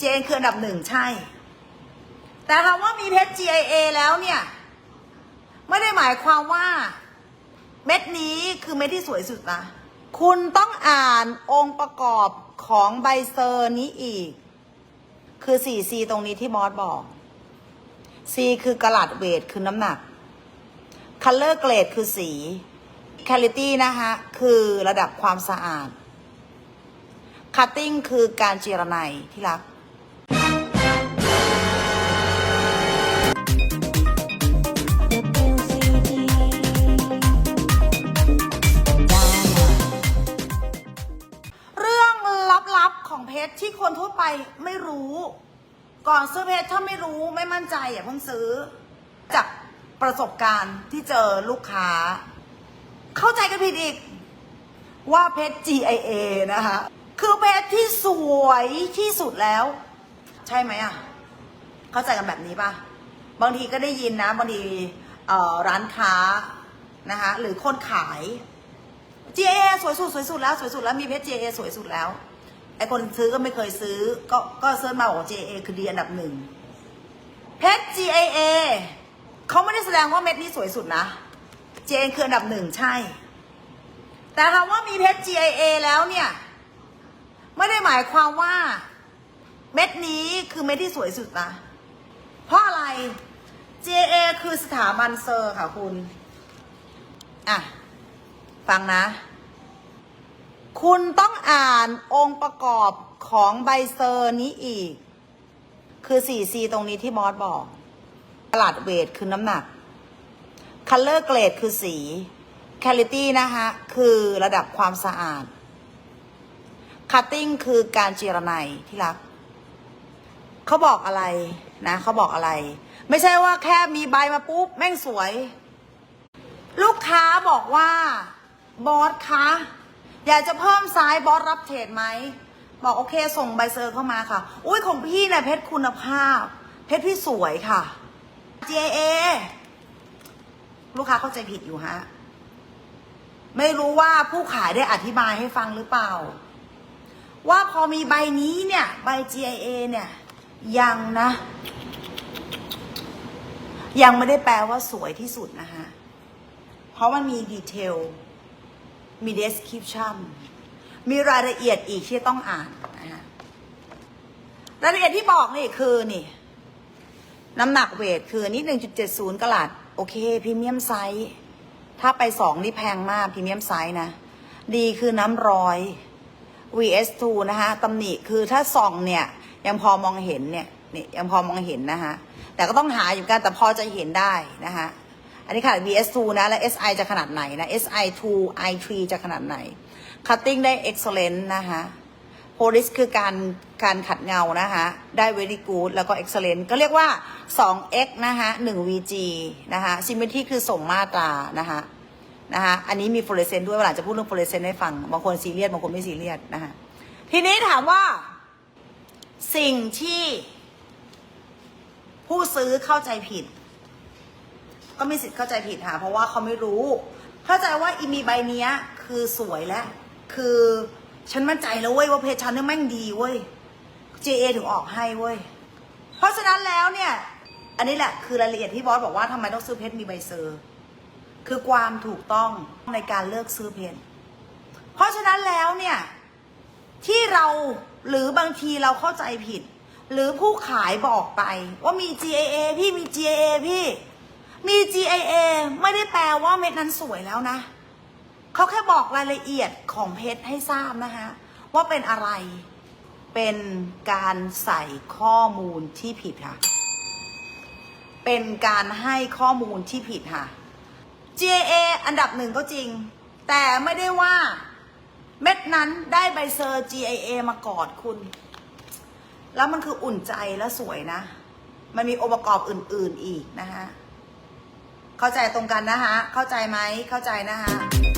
JA คืออันดับหนึ่งใช่ แต่คำว่ามีเพชร GIA แล้วเนี่ย ไม่ได้หมายความว่า เม็ดนี้คือเม็ดที่สวยสุดนะคุณต้องอ่านองค์ประกอบของใบเซอร์นี้อีก คือ 4C ตรงนี้ที่มอสบอก C คือกระลัดเวทคือน้ำหนัก Color Grade คือสี Quality นะคะคือระดับความสะอาด Cutting คือการเจรไนที่รัก ของเพชรที่คนทั่วไปไม่รู้ ก่อนซื้อเพชรถ้าไม่รู้ไม่มั่นใจอย่าเพิ่งซื้อ จากประสบการณ์ที่เจอลูกค้า เข้าใจกันผิดอีก ว่าเพชร GIA นะคะ คือเพชรที่สวยที่สุดแล้ว ใช่ไหมอะ เข้าใจกันแบบนี้ป่ะ บางทีก็ได้ยินนะบางทีร้านค้านะคะหรือคนขาย GA สวยสุดสวยสุดแล้วสวยสุดแล้วมีเพชร GA สวยสุดแล้ว ไอคนซื้อก็ไม่เคยซื้อ ก็ก็เซิร์ชมาบอก GA คือดีอันดับหนึ่งเพชร GAA เขาไม่ได้แสดงว่าเม็ดนี้สวยสุดนะ GA คืออันดับหนึ่งใช่ แต่คำว่ามีเพชร GIA แล้วเนี่ย ไม่ได้หมายความว่า เม็ดนี้คือเม็ดที่สวยสุดนะ เพราะอะไร GA คือสถาบันเซอร์ค่ะคุณ อะ ฟังนะ คุณต้องอ่านองค์ประกอบของใบเซอร์นี้อีก คือ 4C ตรงนี้ที่มอสบอกตลาดเวทคือน้ำหนัก Color Grade คือสี Quality นะคะคือระดับความสะอาด Cutting คือการเจรไนที่รัก เขาบอกอะไรนะเขาบอกอะไร ไม่ใช่ว่าแค่มีใบมาปุ๊บ แม่งสวย ลูกค้าบอกว่า บอสคะ อยากจะเพิ่มไซส์บอสรับเทรดไหม บอกโอเคส่งใบเซอร์เข้ามาค่ะ อุ้ยของพี่เนี่ยเพชรคุณภาพ เพชรพี่สวยค่ะ JA ลูกค้าเข้าใจผิดอยู่ฮะ ไม่รู้ว่าผู้ขายได้อธิบายให้ฟังหรือเปล่า ว่าพอมีใบนี้เนี่ย ใบ GIA เนี่ย ยังนะ ยังไม่ได้แปลว่าสวยที่สุดนะคะเพราะมันมีดีเทล มี description มีรายละเอียดอีกที่ต้องอ่านนะฮะรายละเอียดที่บอกนี่คือนี่ น้ำหนักเวทคือนี่1.70กลัด โอเคพรีเมียมไซส์ถ้าไปสองนี่แพงมากพรีเมียมไซส์นะ ดีคือน้ำร้อย VS2 นะคะตำหนิคือถ้าส่องเนี่ย ยังพอมองเห็นเนี่ยนี่ยังพอมองเห็นนะคะแต่ก็ต้องหาอยู่กันแต่พอจะเห็นได้นะคะ อันนี้ขนาด VS2 นะ แล้ว SI จะขนาดไหนนะ SI2 I3 จะขนาดไหน Cutting ได้ excellent นะคะ Polish คือการการขัดเงานะคะ ได้ very good แล้วก็ excellent ก็เรียกว่า 2x นะคะ 1 VG นะคะ symmetry คือส่งมาตรานะคะนะคะอันนี้มี fluorescent ด้วยเวลาจะพูดเรื่อง fluorescent ให้ฟัง บางคนซีเรียส บางคนไม่ซีเรียสนะคะทีนี้ถามว่า สิ่งที่ผู้ซื้อเข้าใจผิด ก็มีสิทธิ์เข้าใจผิดค่ะเพราะว่าเขาไม่รู้ เข้าใจว่าอีมีใบเนี้ย คือสวยแล้วคือฉันมั่นใจแล้วเว้ยว่าเพจฉันเนี่ยแม่งดีเว้ย JA ถึงออกให้เว้ย เพราะฉะนั้นแล้วเนี่ย อันนี้แหละคือรายละเอียดที่บอสบอกว่าทำไมต้องซื้อเพชรมีใบเซอร์คือความถูกต้องในการเลือกซื้อเพชรเพราะฉะนั้นแล้วเนี่ย ที่เราหรือบางทีเราเข้าใจผิด หรือผู้ขายบอกไป ว่ามี GAA พี่มี GAA พี่ มี GAA ไม่ได้แปลว่าเม็ดนั้นสวยแล้วนะ เขาแค่บอกรายละเอียดของเพชรให้ทราบนะคะ ว่าเป็นอะไร เป็นการใส่ข้อมูลที่ผิดค่ะ เป็นการให้ข้อมูลที่ผิดค่ะ GAA อันดับหนึ่งก็จริง แต่ไม่ได้ว่าเม็ดนั้นได้ใบเซอร์ GIA มากอดคุณ แล้วมันคืออุ่นใจและสวยนะ มันมีองค์ประกอบอื่น ๆอีกนะคะ เข้าใจตรงกันนะคะ เข้าใจไหมเข้าใจนะคะ